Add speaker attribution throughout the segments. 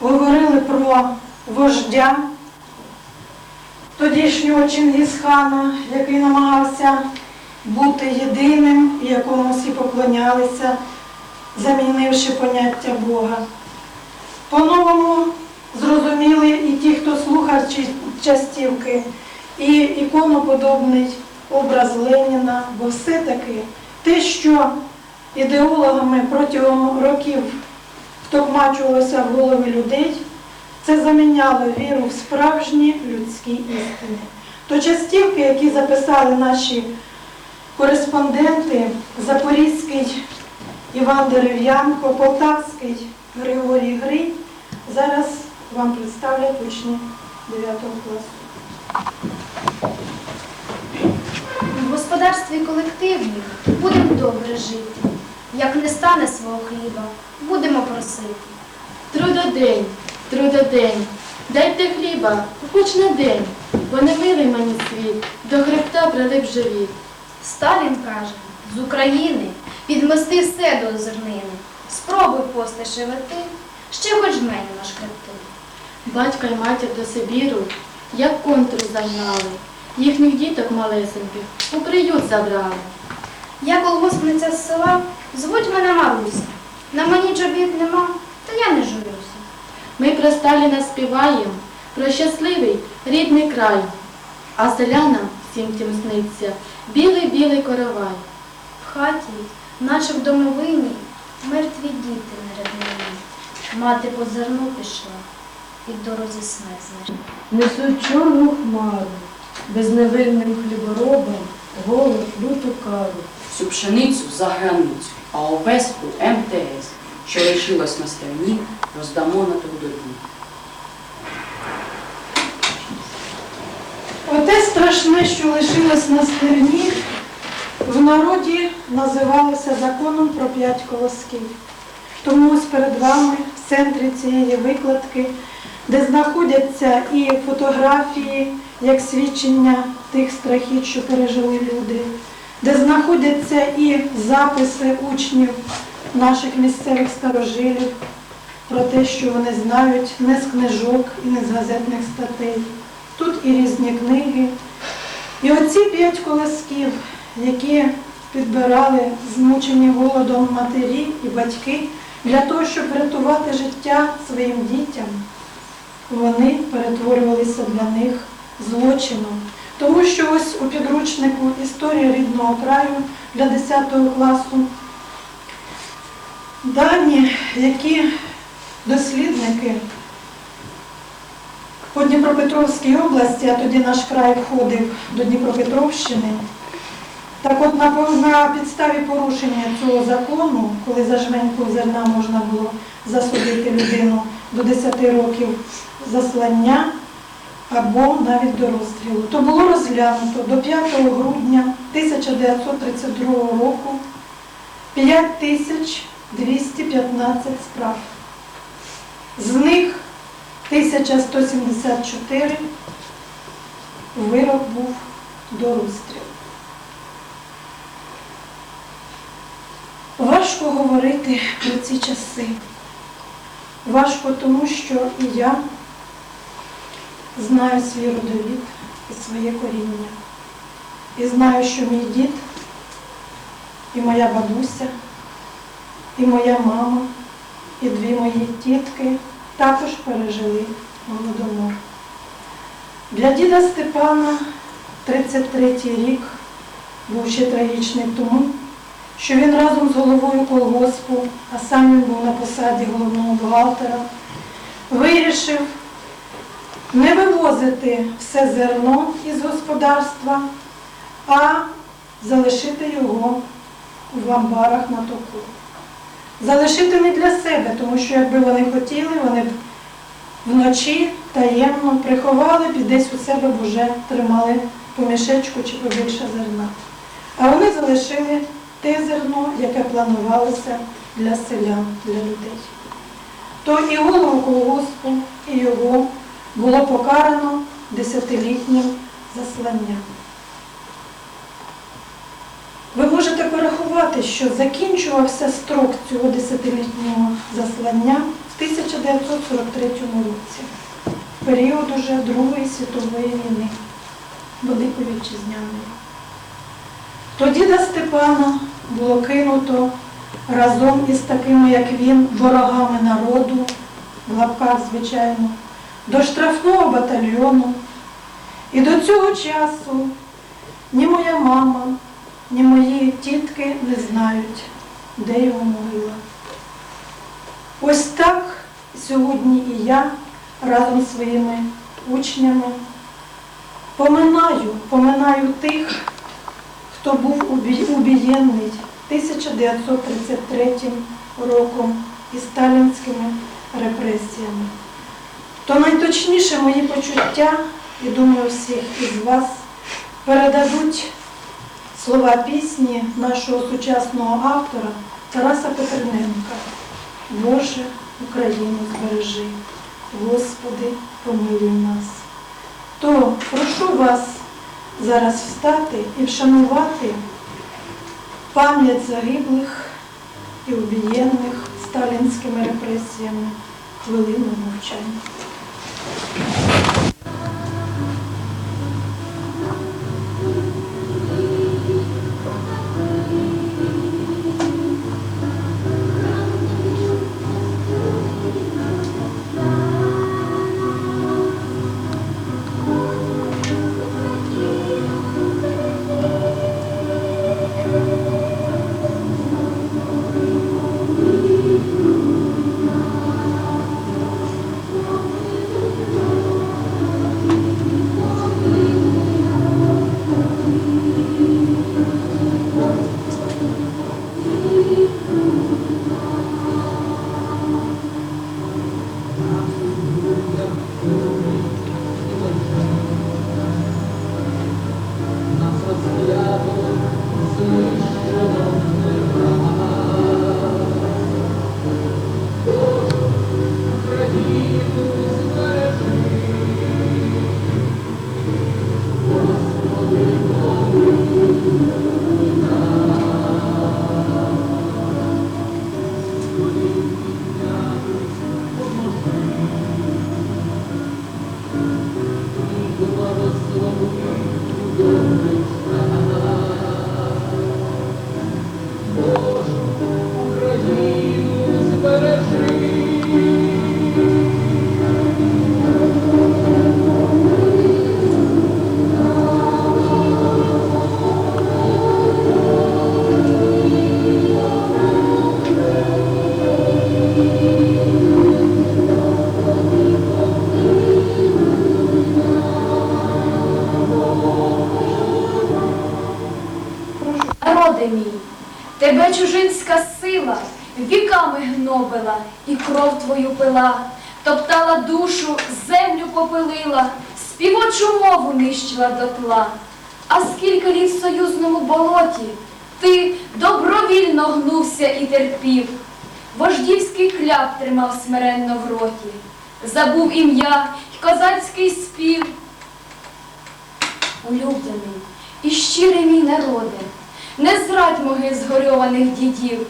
Speaker 1: говорили про вождя тодішнього Чингісхана, який намагався бути єдиним, якому всі поклонялися, замінивши поняття Бога. По-новому зрозуміли і ті, хто слухав частівки, і іконоподобний образ Леніна, бо все-таки те, що ідеологами протягом років втокмачувалося в голови людей, це заміняло віру в справжні людські істини. То частівки, які записали наші кореспонденти, Запорізький Іван Дерев'янко, Полтавський Григорій Гринь, зараз вам представлять учні 9 класу.
Speaker 2: В господарстві колективні будемо добре жити. Як не стане свого хліба, будемо просити.
Speaker 3: Трудодень, трудодень, дайте хліба, хоч на день, бо не милий мені світ, до хребта прилип живіт.
Speaker 2: Сталін каже, з України підмести все до зернини. Спробуй пости шевити, ще хоч жменю нашкребти.
Speaker 3: Батька й матір до Сибіру, як контру загнали, їхніх діток малесеньких у приют забрали.
Speaker 2: Я колгоспниця з села, звуть мене Маруся. На мені чобіт нема, та я не журюся.
Speaker 3: Ми про Сталіна співаємо, про щасливий рідний край, а селянам всім тим сниться білий-білий коровай.
Speaker 2: В хаті, наче в домовині, мертві діти на ряднині. Мати по пішла, і в дорозі смерть знайшла.
Speaker 4: Несуть чорну хмару, безневинним хліборобам, голод, люту кару.
Speaker 5: Всю пшеницю за границю, а овес у МТС, що лишилось на стерні, роздамо на трудодні.
Speaker 1: Оте страшне, що лишилось на стерні, в народі називалося законом про п'ять колосків. Тому ось перед вами в центрі цієї викладки, де знаходяться і фотографії, як свідчення тих страхів, що пережили люди, де знаходяться і записи учнів наших місцевих старожилів про те, що вони знають не з книжок і не з газетних статей. Тут і різні книги. І оці п'ять колосків, які підбирали змучені голодом матері і батьки для того, щоб врятувати життя своїм дітям, вони перетворювалися для них злочином. Тому що ось у підручнику Історія рідного краю для 10 класу дані, які дослідники по Дніпропетровській області, а тоді наш край входив до Дніпропетровщини. Так от на, на підставі порушення цього закону, коли за жменьку зерна можна було засудити людину до 10 років заслання або навіть до розстрілу, то було розглянуто до 5 грудня 1932 року 5215 справ. З них 1174 вирок був до розстрілу. Важко говорити про ці часи. Важко тому, що і я знаю свій родовід і своє коріння. І знаю, що мій дід, і моя бабуся, і моя мама, і дві мої тітки також пережили голодомор. Для діда Степана 33-й рік був ще трагічний тому, що він разом з головою колгоспу, а сам він був на посаді головного бухгалтера, вирішив не вивозити все зерно із господарства, а залишити його в амбарах на току. Залишити не для себе, тому що якби вони хотіли, вони б вночі таємно приховали б і десь у себе б вже тримали по мішечку чи побільше зерна. А вони залишили те зерно, яке планувалося для селян, для людей. То і голову колгоспу, і його було покарано десятилітнім засланням. Ви можете порахувати, що закінчувався строк цього десятилітнього заслання в 1943 році, в період уже Другої світової війни, Великої Вітчизняної. То діда Степана було кинуто разом із такими, як він, ворогами народу, в лапках, звичайно, до штрафного батальйону. І до цього часу ні моя мама, ні мої тітки не знають, де його могила. Ось так сьогодні і я разом зі своїми учнями поминаю, поминаю тих, хто був убієнний 1933 роком і сталінськими репресіями. То найточніше мої почуття, і думаю, всіх із вас передадуть слова пісні нашого сучасного автора Тараса Петерненка. Боже, Україну збережи, Господи, помилуй нас. То прошу вас зараз встати і вшанувати пам'ять загиблих і убієнних сталінськими репресіями хвилиною мовчання.
Speaker 2: Народи попилила, співочу мову нищила дотла. А скільки літ в союзному болоті ти добровільно гнувся і терпів, вождівський кляп тримав смиренно в роті, забув ім'я й козацький спів. Улюблений і щирий мій народе, не зрадь могил згорьованих дідів,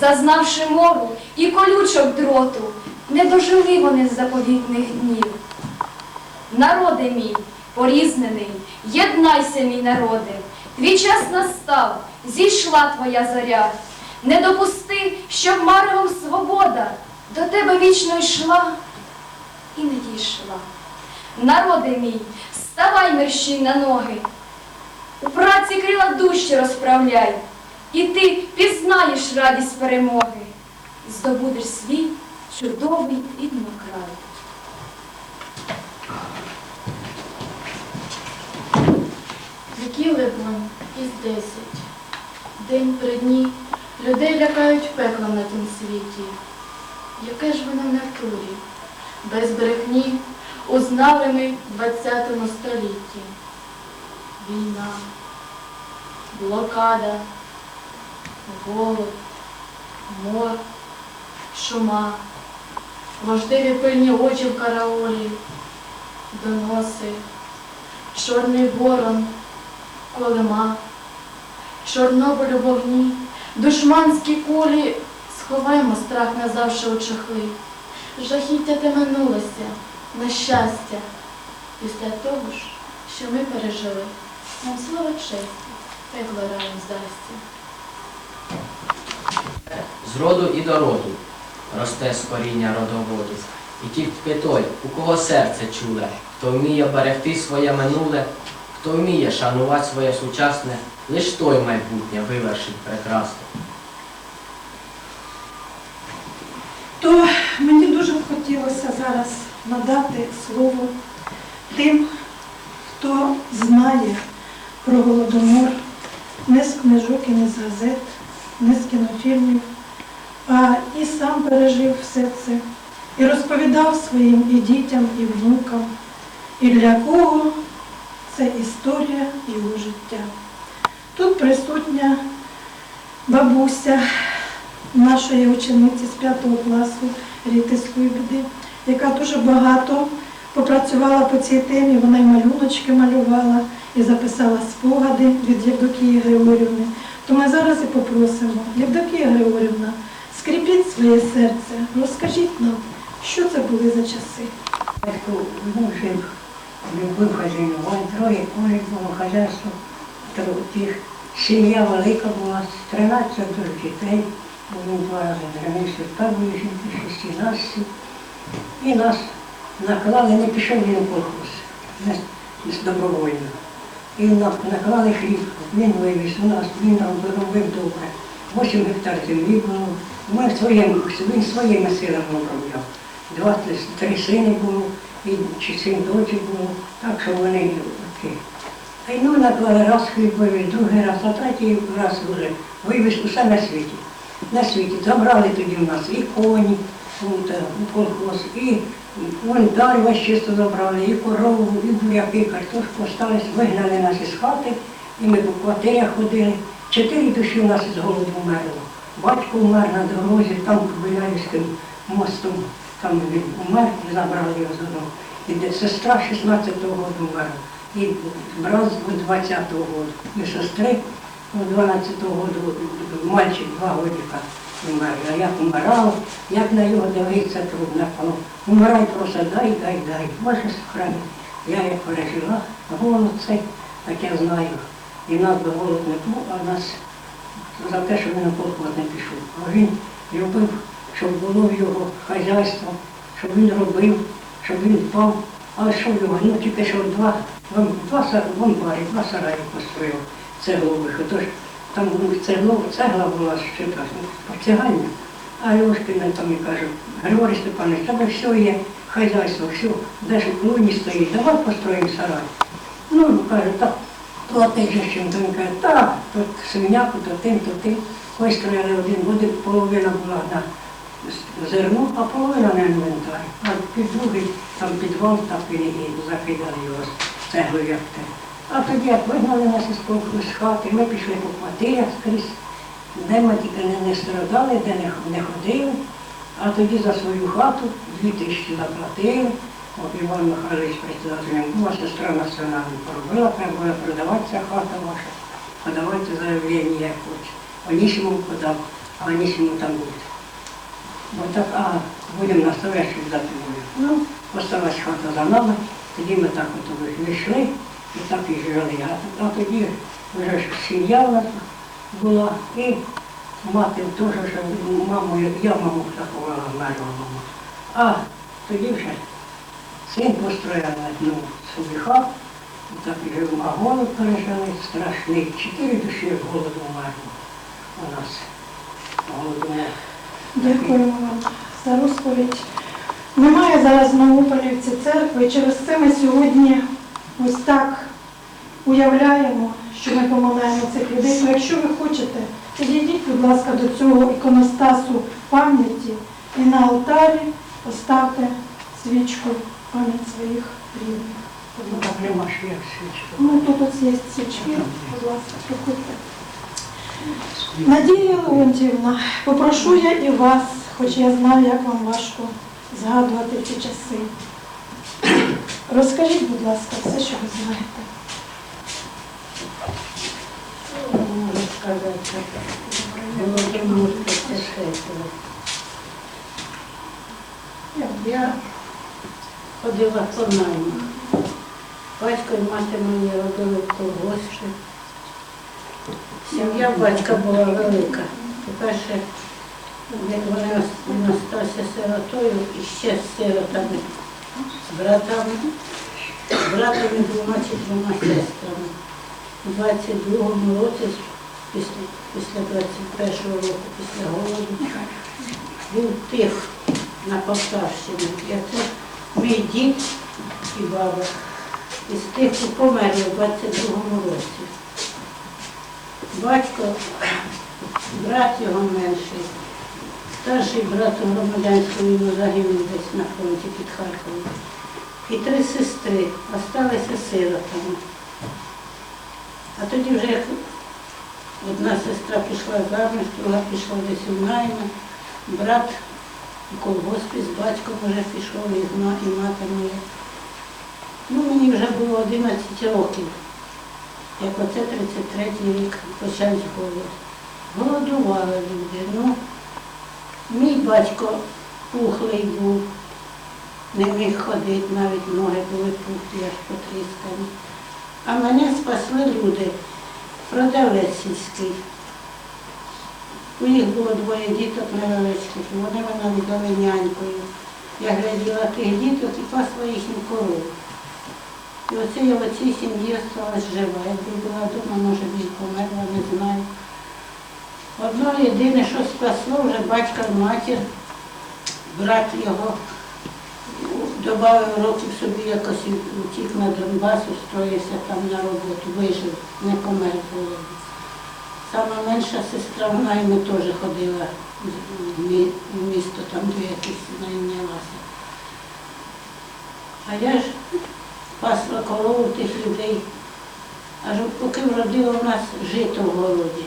Speaker 2: зазнавши мору і колючок дроту, не дожили вони заповітних днів. Народи мій, порізнений, єднайся, мій народе, твій час настав, зійшла твоя заря. Не допусти, щоб маревом свобода до тебе вічно йшла і не дійшла. Народи мій, вставай мерщій на ноги, у праці крила дужче розправляй, і ти пізнаєш радість перемоги, здобудеш свій чудовий ріднокрай.
Speaker 3: Віків либонь із десять. День при дні людей лякають пеклом на тім світі. Яке ж воно в натурі, без брехні, узнали ми в двадцятому столітті. Війна, блокада, голод, мор, шума, вождиві пильні очі в караолі, доноси, чорний ворон, колема, Чорнобиль у вогні, душманські кулі, сховаймо страх назавше у чохли. Жахіття те минулося, на щастя. Після того ж, що ми пережили, нам слава честь, пекло раєм здасться.
Speaker 6: З роду і до роду росте з коріння родоводу. І тільки той, у кого серце чуле, хто вміє берегти своє минуле, хто вміє шанувати своє сучасне, лиш той майбутнє вивершить прекрасно.
Speaker 1: То мені дуже хотілося зараз надати слово тим, хто знає про голодомор не з книжок і не з газет, не з кінофільмів, а і сам пережив все це і розповідав своїм і дітям, і внукам, і для кого це історія його життя. Тут присутня бабуся нашої учениці з 5 класу Ріти Скуйбіди, яка дуже багато попрацювала по цій темі. Вона й малюночки малювала і записала спогади від Євдокії Григорівни. То ми зараз і попросимо, Євдокія Григорівна, скріпіть своє серце, розкажіть нам, що це були за часи.
Speaker 7: Батько любив хазяювати, троє курей було хазяйство, тих. Сім'я велика була, 13 дітей, він два рази женився в жінки, 16. І нас наклали, не пішов він у колхоз, з добровольно. І на- наклали хліб, він вивіз у нас, він нам робив добре. 8 гектар землі було. Ми своїм, він своїми силами обробляв. Два, три сини було, і чи син дочі було, так що вони такі. Та й ну наклали раз хліб другий раз, а третій раз вже вивіз усе на світі. На світі. Забрали тоді в нас і коні, у колхоз, і вон далі весь чисто забрали, і корову, і буряки, картошку остались, вигнали нас із хати, і ми по квартирах ходили. Чотири душі у нас із голоду вмерло. Батько умер на дорозі, там по Біляївським мостом, там він умер, забрали його з дому. І сестра 16-го року вмерла, і брат з 20-го року, і сестри 12-го року, мальчик два годика умер. А як умирав, як на його дивитися трудно. Умирай просто дай, дай, дай. Боже сохрани. Я як пережила голод цей, так я знаю. І нас би голод не був, а нас за те, що він на колхоз не пішов. А він любив, щоб було в його хазяйство, щоб він робив, щоб він дбав. Але що в його? Ну тільки що два, два, са- вон барі, два сараї построїв цеглових. Отож там цегло, цегла була ще так, ну, порцягальня. А Льошкина там і каже, Григорій Степанович, тебе все є, хазяйство, все, де ж луні стоїть, давай построїмо сарай. Ну, каже, так, платить же чим, то він каже, так, то свиняку, то тим, то тим. Вистроїли один, буде половина була на зерно, а половина на інвентар. А під другий там підвал, так і закидали його цеглою, як те. А тоді, як вигнали нас із колхозу, з хати, ми пішли по квартирах скрізь, де ми тільки не, не страдали, де не, не ходили. А тоді за свою хату дві тисячі заплатили. От Іван Михайлович председателем була, сестра національна поробила, треба було продавати ця хата ваша, подавайте заявлення, як хоче. Анісіму подав, а Анісіму там буде. Бо так, а будемо настоящий здати волю. Ну, осталась хата за нами, тоді ми так от вийшли і так і жили. А, тоді вже ж сім'я у нас була і мати теж мамою, я маму заховала, вмерла мама. А тоді вже син построїв одну собі хату, так і жив, а голод пережили страшний. Чотири душі голоду вмерло у нас. Голодомор.
Speaker 1: Дякуємо вам за розповідь. Немає зараз в Новополівці церкви, і через це ми сьогодні ось так уявляємо, що ми поминаємо цих людей. То якщо ви хочете, підійдіть, будь ласка, до цього іконостасу пам'яті і на алтарі поставте свічку пам'ять своїх рідних.
Speaker 7: Ну.
Speaker 1: Ну, тут ось є свічки, будь ласка, приходьте. Надія Леонтівна, попрошу я і вас, хоч я знаю, як вам важко згадувати ці часи. Розкажіть, будь ласка, все, що ви знаєте. Я
Speaker 8: ходила по наймах. Батько і мати мої робили в колгоспі. Сім'я батька була велика. По-перше, він він остався сиротою і ще з сиротами, з братами, братом і двома чи трьома сестрами. У 22-му році, після, після 21-го року, після голоду, був тих на Полтавщині. І це мій дід і баба. Із тих, хто померли в 22-му році. Батько, брат його менший, старший брат у громадянську війну загинув десь на фронті під Харковом. І три сестри залишилися сиротами. А тоді вже як одна сестра пішла заміж, друга пішла десь у найми, брат у колгоспі з батьком вже пішов і, і мати моя. Ну, мені вже було 11 років, як оце 33-й рік почався голод. Голодували люди. Ну, мій батько пухлий був, не міг ходити, навіть ноги були пухлі, аж потріскані. А мене спасли люди, продавець сільський. У них було двоє діток невеличких, вони мене віддали нянькою. Я гляділа тих діток і пасла їхню корову. І оце я в цій сім'ї залишилась жива. Якби була вдома, може і померла, не знаю. Одно єдине, що спасло, вже батька матір, брат його додав років собі якось утік на Донбас, устроївся там на роботу, вижив, не помер голоду. Сама менша сестра, вона йому теж ходила в місто, там до якихось найнялася. А я ж пасла корову тих людей, аж поки вродило в нас жито в городі.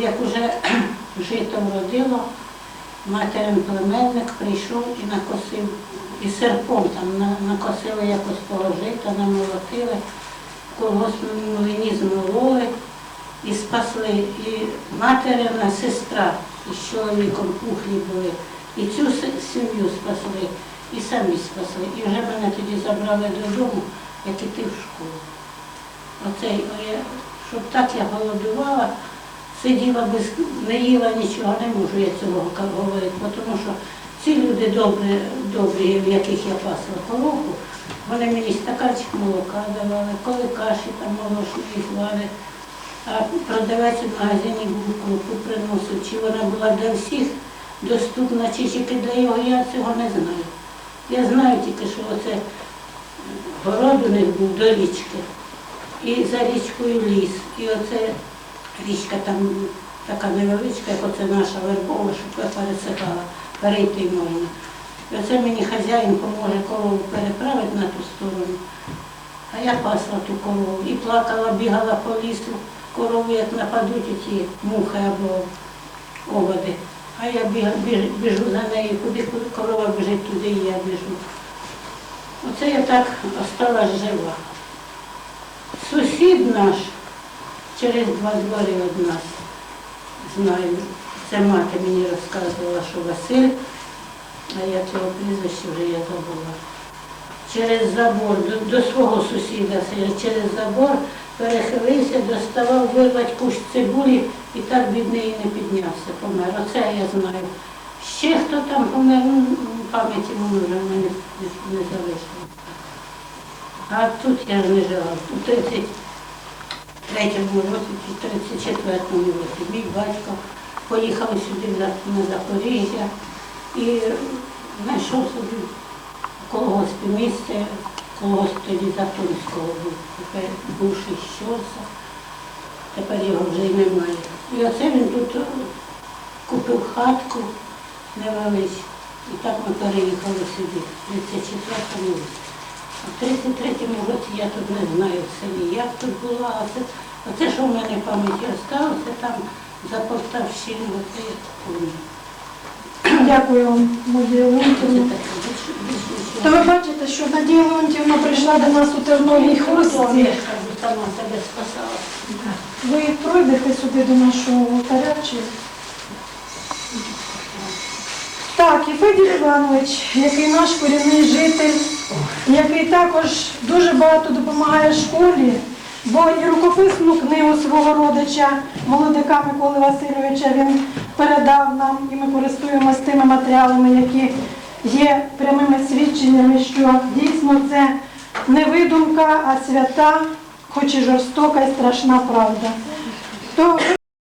Speaker 8: Як уже жито вродило, материн племенник прийшов і накосив, і серпом там накосили якось того жита, намолотили, колгоспному млині змололи і спасли. І материна сестра із чоловіком пухлі були, і цю сім'ю спасли, і самі спасли. І вже мене тоді забрали додому, як іти в школу. Оцей, щоб так я голодувала, сиділа без, не їла нічого, не можу я цього говорити, тому що ці люди добрі, добрі, в яких я пасла коровку, вони мені стаканчик молока давали, коли каші там молочної звали. А продавець в магазині був крупу приносив, чи вона була для всіх доступна, чи тільки для його, я цього не знаю. Я знаю тільки, що оце е, город у них був до річки. І за річкою ліс. І оце річка там така невеличка, як оце наша вербова, що я пересихала, перейти можна. І оце мені хазяїн поможе корову переправити на ту сторону. А я пасла ту корову і плакала, бігала по лісу, корову як нападуть ті мухи або оводи. А я біга- біж- біжу за нею, куди корова біжить, туди і я біжу. Оце я так осталась жива. Сусід наш через два двори від нас, знаю, це мати мені розказувала, що Василь, а я цього прізвища вже я забула. Через забор, до, до свого сусіда через забор перехилився, доставав вирвати кущ цибулі і так бідний і не піднявся, помер. Оце я знаю. Ще хто там помер, ну, пам'яті воно вже мене не, залишилося. А тут я не жила. У 33-му році чи 34-му році мій батько поїхав сюди на Запоріжжя і знайшов собі в колгоспі місце, колгосп тоді Затонського був, бувший щорса, тепер його вже й немає. І оце він тут е, купив хатку невеличку. І так ми переїхали сюди, в 34-му році. А в 33-му році я тут не знаю в селі, як тут було, а це, оце, що в мене в пам'яті залишилося, там за Полтавщину, оце я пам'ятаю.
Speaker 1: Дякую вам, Надія
Speaker 8: Це
Speaker 1: Леонтівна. То ви бачите, що Надія Леонтівна прийшла до нас у терновій
Speaker 8: Я
Speaker 1: хустці.
Speaker 8: сама себе спасала.
Speaker 1: Ви пройдете сюди до нашого алтаря чи? Так, і Федір Іванович, який наш корінний житель, який також дуже багато допомагає школі, бо і рукописну книгу свого родича, молодика Миколи Васильовича, він передав нам, і ми користуємося тими матеріалами, які є прямими свідченнями, що дійсно це не видумка, а свята, хоч і жорстока і страшна правда. То